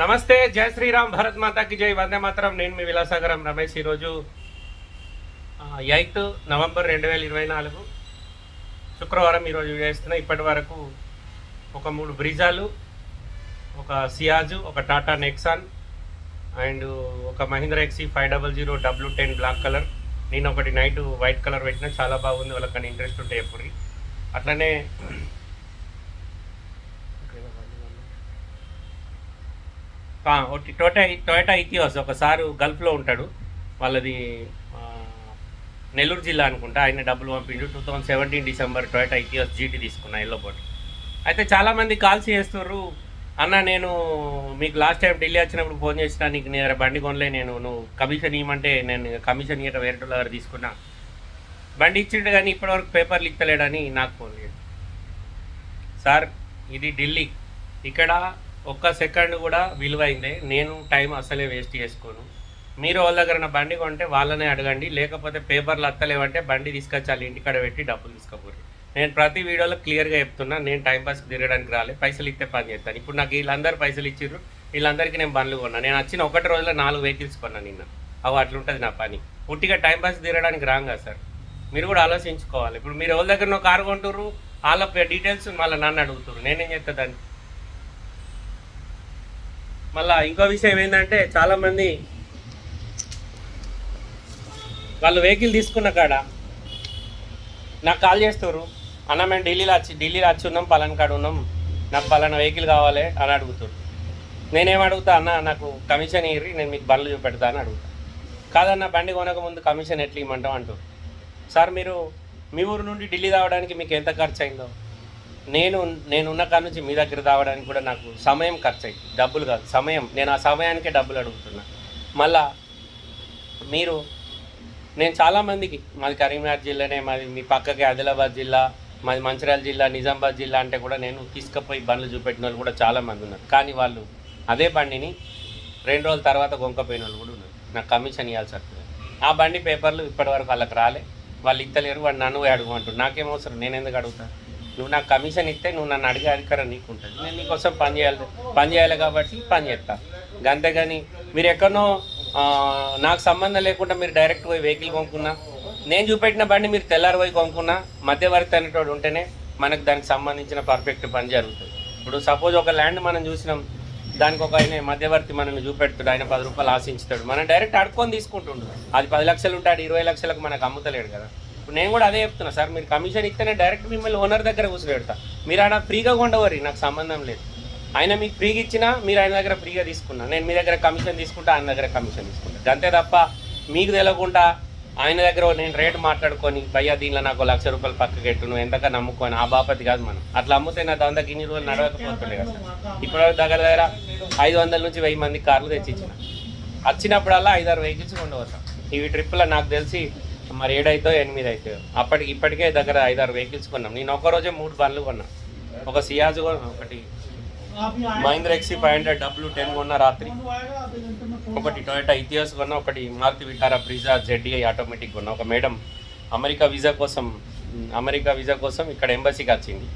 నమస్తే జయ శ్రీరామ్ భరత్ మాతాకి జై. వందే మాత్రం. నేను మీ విలాసాగరం రమేష్ ఈరోజు ఎయిత్ నవంబర్ రెండు వేల ఇరవై నాలుగు శుక్రవారం ఈరోజు వీడియో చేస్తున్నా ఇప్పటి వరకు ఒక మూడు బ్రిజాలు ఒక సియాజు ఒక టాటా నెక్సాన్ అండ్ ఒక Mahindra ఎక్సీ five double zero W ten black colour. నేను ఒకటి నైట్ వైట్ కలర్ పెట్టినా చాలా బాగుంది. వాళ్ళకన్నా ఇంట్రెస్ట్ ఉంటాయి ఎప్పుడు అట్లనే ఆ, ఒకటి టొయోటా టొయోటా ఇతిహాస్ ఒకసారి గల్ఫ్లో ఉంటాడు. వాళ్ళది నెల్లూరు జిల్లా అనుకుంటా. ఆయన డబ్బులు పంపిండు. Two thousand seventeen December Toyota Etios GT తీసుకున్నా ఎల్లో బోట్ అయితే చాలామంది కాల్స్ చేస్తున్నారు అన్న నేను మీకు లాస్ట్ టైం ఢిల్లీ వచ్చినప్పుడు ఫోన్ చేసిన నీకు నేను బండి కొనలే నేను నువ్వు కమిషన్ ఇవ్వమంటే నేను కమిషన్ ఇవ్వక వేరే దగ్గర తీసుకున్నా. బండి ఇచ్చిండు కానీ ఇప్పటివరకు పేపర్లు ఇస్తలేడని నాకు ఫోన్ చేయడు సార్ ఇది ఢిల్లీ. ఇక్కడ ఒక్క సెకండ్ కూడా విలువైందే. నేను టైం అసలే వేస్ట్ చేసుకోను. మీరు వాళ్ళ దగ్గర నా బండి కొంటే వాళ్ళనే అడగండి. లేకపోతే పేపర్లు అత్తలేవంటే బండి తీసుకొచ్చాలి. ఇంటికాడ పెట్టి డబ్బులు తీసుకోపోరు. నేను ప్రతి వీడియోలో క్లియర్గా చెప్తున్నా. నేను టైం పాస్ తిరగడానికి రాలే. పైసలు ఇస్తే పని చేస్తాను. ఇప్పుడు నాకు వీళ్ళందరూ పైసలు ఇచ్చిర్రు. వీళ్ళందరికీ నేను బండ్లు కొన్నా. నేను వచ్చిన ఒకటి రోజులో నాలుగు వెహికల్స్ కొన్నా నిన్న. అవి అట్లుంటుంది నా పని. పుట్టిగా టైం పాస్ తిరగడానికి రాంగా సార్. మీరు కూడా ఆలోచించుకోవాలి. ఇప్పుడు మీరు ఎవరి దగ్గర నువ్వు కారు కొంటుర్రు? వాళ్ళ డీటెయిల్స్ మళ్ళీ నన్ను అడుగుతున్నారు నేనేం చేస్తా దాన్ని? మళ్ళా ఇంకో విషయం ఏంటంటే చాలామంది వాళ్ళు వెహికల్ తీసుకున్న కాడ నాకు కాల్ చేస్తారు అన్న మేము ఢిల్లీలో వచ్చి ఢిల్లీలో వచ్చి ఉన్నాం పలానా కాడ ఉన్నాం నాకు పలానా వెహికల్ కావాలి అని అడుగుతారు నేనేం అడుగుతా అన్న నాకు కమిషన్ ఇర్రి నేను మీకు బండ్లు చూపెడతా అని అడుగుతా. కాదన్న బండి కొనక ముందు కమిషన్ ఎట్లా ఇవ్వమంటాం అంటారు సార్ మీరు మీ ఊరు నుండి ఢిల్లీ రావడానికి మీకు ఎంత ఖర్చు అయిందో నేను నేను ఉన్న కాడ నుంచి మీ దగ్గర రావడానికి కూడా నాకు సమయం ఖర్చు అయింది డబ్బులు కాదు సమయం. నేను ఆ సమయానికే డబ్బులు అడుగుతున్నా. మళ్ళా మీరు నేను చాలామందికి మాది కరీంనగర్ జిల్లానే మాది మీ పక్కకి ఆదిలాబాద్ జిల్లా మాది మంచిర్యాల జిల్లా నిజామాబాద్ జిల్లా అంటే కూడా నేను తీసుకుపోయి బండ్లు చూపెట్టిన వాళ్ళు కూడా చాలామంది ఉన్నారు. కానీ వాళ్ళు అదే బండిని రెండు రోజుల తర్వాత గొంకపోయిన వాళ్ళు కూడా ఉన్నారు. నాకు కమిషన్ ఇవ్వాల్సి వస్తుంది. ఆ బండి పేపర్లు ఇప్పటివరకు వాళ్ళకి రాలే. వాళ్ళు ఇత్తలేరు వాడు నన్ను అడుగు అంటారు నాకేమవసరం నేను ఎందుకు అడుగుతా? నువ్వు నాకు కమిషన్ ఇస్తే నువ్వు నన్ను అడిగే అధికారం నీకు ఉంటుంది నేను నీకోసం పని చేయాలి పని చేయాలి కాబట్టి పని చేస్తా. అంతేగాని మీరు ఎక్కడనో నాకు సంబంధం లేకుండా మీరు డైరెక్ట్ పోయి వెహికల్ కొనుక్కున్నా నేను చూపెట్టిన బండి మీరు తెల్లారి పోయి కొనుక్కున్నా మధ్యవర్తి అనేటోడు ఉంటేనే మనకు దానికి సంబంధించిన పర్ఫెక్ట్ పని జరుగుతుంది. ఇప్పుడు సపోజ్ ఒక ల్యాండ్ మనం చూసినాం దానికి ఒక ఆయన మధ్యవర్తి మనల్ని చూపెడతాడు ఆయన పది రూపాయలు ఆశించుతాడు. మనం డైరెక్ట్ అడుక్కొని తీసుకుంటుండు. అది పది లక్షలు ఉంటాడు ఇరవై లక్షలకు మనకు అమ్ముతలేడు కదా. ఇప్పుడు నేను కూడా అదే చెప్తున్నా సార్ మీరు కమిషన్ ఇస్తేనే డైరెక్ట్ మిమ్మల్ని ఓనర్ దగ్గర కూర్చోబెడతా. మీరు ఆడ ఫ్రీగా కొండవరి నాకు సంబంధం లేదు. ఆయన మీకు ఫ్రీగా ఇచ్చినా మీరు ఆయన దగ్గర ఫ్రీగా తీసుకున్నా. నేను మీ దగ్గర కమిషన్ తీసుకుంటా ఆయన దగ్గర కమిషన్ తీసుకుంటా. అంతే తప్ప మీకు తెలియకుండా ఆయన దగ్గర నేను రేట్ మాట్లాడుకొని భయ్యా దీనిలో నాకు లక్ష రూపాయలు పక్కకి పెట్టు నువ్వు ఎంతగా నమ్ముకొని ఆ బాపతి కాదు మనం. అట్లా అమ్ముతే నా దాని దగ్గర ఇన్ని రోజులు నడవకపోతుండే కదా ఇప్పుడు దగ్గర దగ్గర ఐదు వందల నుంచి వెయ్యి మంది కార్లు తెచ్చిచ్చిన. వచ్చినప్పుడల్లా ఐదారు వెహికల్స్ ఉండవస్తాం ఇవి ట్రిప్పులో నాకు తెలిసి మరి ఏడైతో ఎనిమిది అయితే. అప్పటికి ఇప్పటికే దగ్గర ఐదారు వెహికల్స్ కొన్నాం. నేను ఒకరోజే మూడు బండ్లు కొన్నా. ఒక సియాజ్ కొన్నా ఒకటి మహీంద్ర ఎక్సీ ఫైవ్ హండ్రెడ్ డబ్ల్యూ టెన్ కొన్న రాత్రి. ఒకటి టొయోటా ఇతిహాస్ కొన్న ఒకటి Maruti Vitara Brezza ZDI automatic కొన్న. ఒక మేడం అమెరికా వీసా కోసం అమెరికా వీసా కోసం ఇక్కడ ఎంబసీకి వచ్చింది.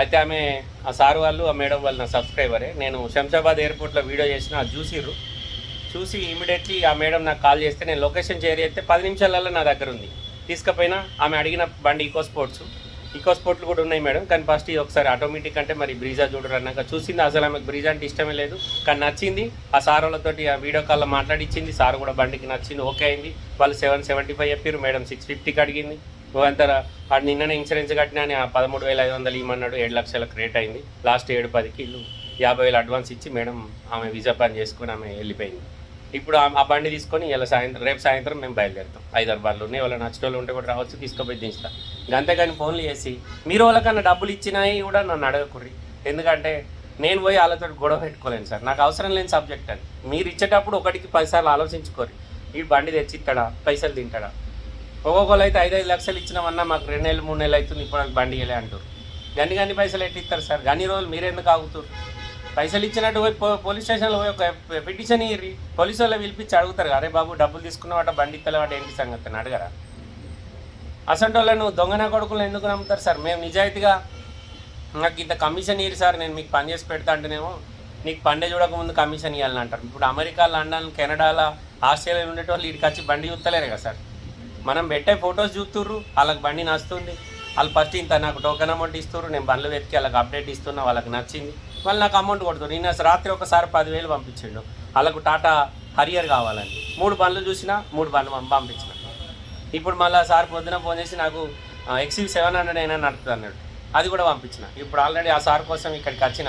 అయితే ఆమె ఆ సార్ వాళ్ళు ఆ మేడం వాళ్ళు నా సబ్స్క్రైబరే నేను శంషాబాద్ ఎయిర్పోర్ట్లో వీడియో చేసిన చూసిర్రు. చూసి ఇమీడియట్లీ ఆ మేడం నాకు కాల్ చేస్తే నేను లొకేషన్ షేర్ చేస్తే పది నిమిషాలలో నా దగ్గర ఉంది. తీసుకపోయినా ఆమె అడిగిన బండి ఈకో స్పోర్ట్స్ ఈకో స్పోర్ట్లు కూడా ఉన్నాయి మేడం. కానీ ఫస్ట్ ఇది ఒకసారి ఆటోమేటిక్ అంటే మరి బ్రీజా చూడరు అన్నాక చూసింది. అసలు ఆమెకు బ్రీజా అంటే ఇష్టమే లేదు. కానీ నచ్చింది. ఆ సార్ వాళ్ళతోటి ఆ వీడియో కాల్లో మాట్లాడిచ్చింది. సార్ కూడా బండికి నచ్చింది. ఓకే అయింది. వాళ్ళు సెవెన్ సెవెంటీ ఫైవ్ చెప్పారు మేడం సిక్స్ ఫిఫ్టీకి అడిగింది. అంత వాడు నిన్ననే ఇన్సూరెన్స్ కట్టినా అని ఆ పదమూడు వేల ఐదు వందలు ఇవ్వమన్నాడు ఏడు లక్షలకు రేట్ అయింది. లాస్ట్ ఏడు పదికి ఇల్లు యాభై వేలు అడ్వాన్స్ ఇచ్చి మేడం ఆమె వీసా పని చేసుకుని ఆమె వెళ్ళిపోయింది. ఇప్పుడు ఆ- బండి తీసుకొని ఇలా సాయంత్రం రేపు సాయంత్రం మేము బయలుదేరుతాం. హైదరాబాద్లో బండ్లు ఉన్నాయి వాళ్ళ నచ్చిన వాళ్ళు ఉంటే కూడా రావచ్చు తీసుకుపోయి దించుతా. అంతేగాని ఫోన్లు చేసి మీరు వాళ్ళకన్నా డబ్బులు ఇచ్చినాయి కూడా నన్ను అడగకుర్రి. ఎందుకంటే నేను పోయి వాళ్ళతో గొడవ పెట్టుకోలేను సార్. నాకు అవసరం లేని సబ్జెక్ట్ అని మీరు ఇచ్చేటప్పుడు ఒకటికి పదిసార్లు ఆలోచించుకోరు ఈ బండి తెచ్చిస్తాడా పైసలు తింటాడా? ఒక్కొక్కరు అయితే ఐదు ఐదు లక్షలు ఇచ్చినామన్నా మాకు రెండు నెలలు మూడు నెలలు అవుతుంది ఇప్పుడు నాకు బండి ఇవ్వలే అంటారు గన్ని గన్ని పైసలు ఎట్టి ఇస్తారు సార్? గన్ని రోజులు మీరెందుకు ఆగుతారు పైసలు ఇచ్చినట్టు పోయి పో- పోలీస్ స్టేషన్లో పోయి ఒక పిటిషన్ ఇర్రి. పోలీసు వాళ్ళు పిలిపించి అడుగుతారు అరే బాబు డబ్బులు తీసుకున్నవాట బండి ఇత్తలేవాట ఏంటి సంగతి? అని అడగరా. అసంటి వాళ్ళను దొంగన కొడుకులు ఎందుకు నమ్ముతారు సార్? మేము నిజాయితీగా నాకు ఇంత కమిషన్ ఇయ్యి సార్ నేను మీకు పని చేసి పెడతా అంటేనేమో నీకు పండే చూడకముందు కమిషన్ ఇవ్వాలని అంటారు. ఇప్పుడు అమెరికా లండన్ కెనడాలో ఆస్ట్రేలియా ఉండేటోళ్ళు వీడికి వచ్చి బండి చూస్తలేరు కదా సార్? మనం పెట్టే ఫొటోస్ చూస్తుర్రు వాళ్ళకి బండి నచ్చుతుంది. వాళ్ళు ఫస్ట్ ఇంత నాకు టోకెన్ అమౌంట్ ఇస్తుర్రు నేను బండ్లు వెతికి వాళ్ళకి అప్డేట్ ఇస్తున్నా వాళ్ళకి నచ్చింది. వాళ్ళు నాకు అమౌంట్ కొడుతారు. నిన్న రాత్రి ఒకసారి పదివేలు పంపించిండు. వాళ్ళకు టాటా హరియర్ కావాలని. మూడు బండ్లు చూసినా మూడు బండ్లు పంపించిన. ఇప్పుడు మళ్ళీ సార్ పొద్దున ఫోన్ చేసి నాకు ఎక్స్యూ సెవెన్ హండ్రెడ్ అయినా నడుపుతుంది అన్నాడు. అది కూడా పంపించిన. ఇప్పుడు ఆల్రెడీ ఆ సార్ కోసం ఇక్కడికి వచ్చిన.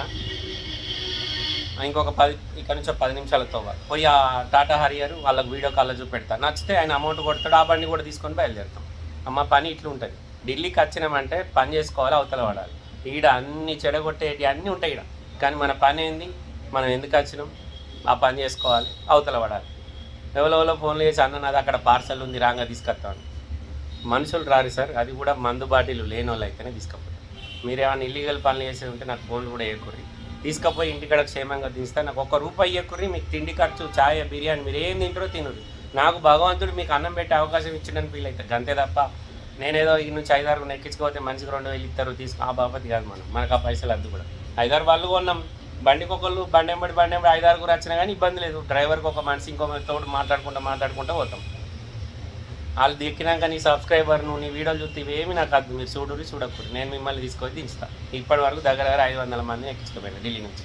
ఇంకొక పది ఇక్కడ నుంచి ఒక పది నిమిషాలతో పోయి ఆ టాటా హరియర్ వాళ్ళకి వీడియో కాల్లో చూపెడతా. నచ్చితే ఆయన అమౌంట్ కొడతాడు. ఆ బండి కూడా తీసుకొని బయలుదేరుతాం. అమ్మ పని ఇట్లా ఉంటుంది. ఢిల్లీకి వచ్చినామంటే పని చేసుకోవాలి అవతల పడాలి. ఈడ అన్ని చెడగొట్టేటి అన్నీ ఉంటాయి ఈడ. కానీ మన పని ఏంది? మనం ఎందుకు వచ్చినాం? ఆ పని చేసుకోవాలి అవతల పడాలి. ఎవరెవరో ఫోన్లు చేసి అన్న నాది అక్కడ పార్సల్ ఉంది రాగా తీసుకొస్తాను. మనుషులు రారు సార్ అది కూడా మందు బాటిల్ లేని వాళ్ళు అయితేనే తీసుకపోతారు. మీరు ఏమైనా ఇల్లీగల్ పనులు చేసి ఉంటే నాకు ఫోన్లు కూడా వేయకుర్రి. తీసుకపోయి ఇంటికాడ క్షేమంగా దించుతా నాకు ఒక్క రూపాయి ఇవ్వకుర్రి మీకు తిండి ఖర్చు ఛాయ బిర్యానీ మీరు ఏం తింటారో తినరు. నాకు భగవంతుడు మీకు అన్నం పెట్టే అవకాశం ఇచ్చిండని ఫీల్ అవుతుంది అంతే తప్ప. నేనేదో ఈ నుంచి ఐదారు ఎక్కించుకోతే మనిషికి రెండు వేలు ఇస్తారు తీసుకు ఆ బాపతి కాదు మనం. మనకు ఆ పైసలు అద్దు కూడా. ఐదారు వాళ్ళు కొన్నాం. బండికి ఒకళ్ళు బండి ఎంబడి బండి ఎంబడి ఐదారు కూడా వచ్చినా కానీ ఇబ్బంది లేదు. డ్రైవర్కి ఒక మనిషి ఇంకో తోడు మాట్లాడుకుంటూ మాట్లాడుకుంటూ పోతాం. వాళ్ళు దిక్కినాక నీ సబ్స్క్రైబర్ నువ్వు నీ వీడియోలు చూస్తే ఇవేమి నాకు అద్దు మీరు చూడరు చూడకూడదు నేను మిమ్మల్ని తీసుకొని దించుతాను ఇప్పటి వరకు దగ్గర దగ్గర ఐదు వందల మంది ఎక్కించుకోపోయినా ఢిల్లీ నుంచి.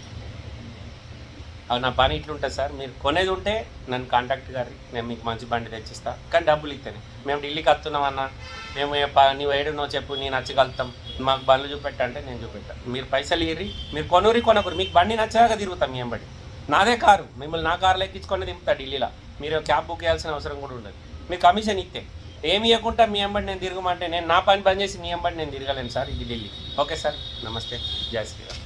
అవి నా పని ఇట్లుంటుంది సార్. మీరు కొనేది ఉంటే నన్ను కాంటాక్ట్ గారి నేను మీకు మంచి బండి తెచ్చిస్తా. కానీ డబ్బులు ఇస్తాను. మేము ఢిల్లీకి వస్తున్నాం అన్న. మేము ఏ ప- నీవు చెప్పు నేను నచ్చగలుగుతాం. మాకు బండ్లు చూపెట్టంటే నేను చూపెట్టాను మీరు పైసలు ఇర్రి. మీరు కొనురి కొనకూరు. మీకు బండి నచ్చాక తిరుగుతాం మీ ఎంబడి నాదే కారు. మిమ్మల్ని నా కారులో ఎక్కించుకొని దింపుతా ఢిల్లీలో. మీరు క్యాబ్ బుక్ చేయాల్సిన అవసరం కూడా ఉండదు. మీరు కమిషన్ ఇస్తే. ఏమి ఇవ్వకుండా మీ ఎంబడి నేను తిరగమంటే నేను నా పని పని చేసి మీ ఎంబడి నేను తిరగలేను సార్ ఇది ఢిల్లీ ఓకే సార్. నమస్తే. జై శ్రీరామ్.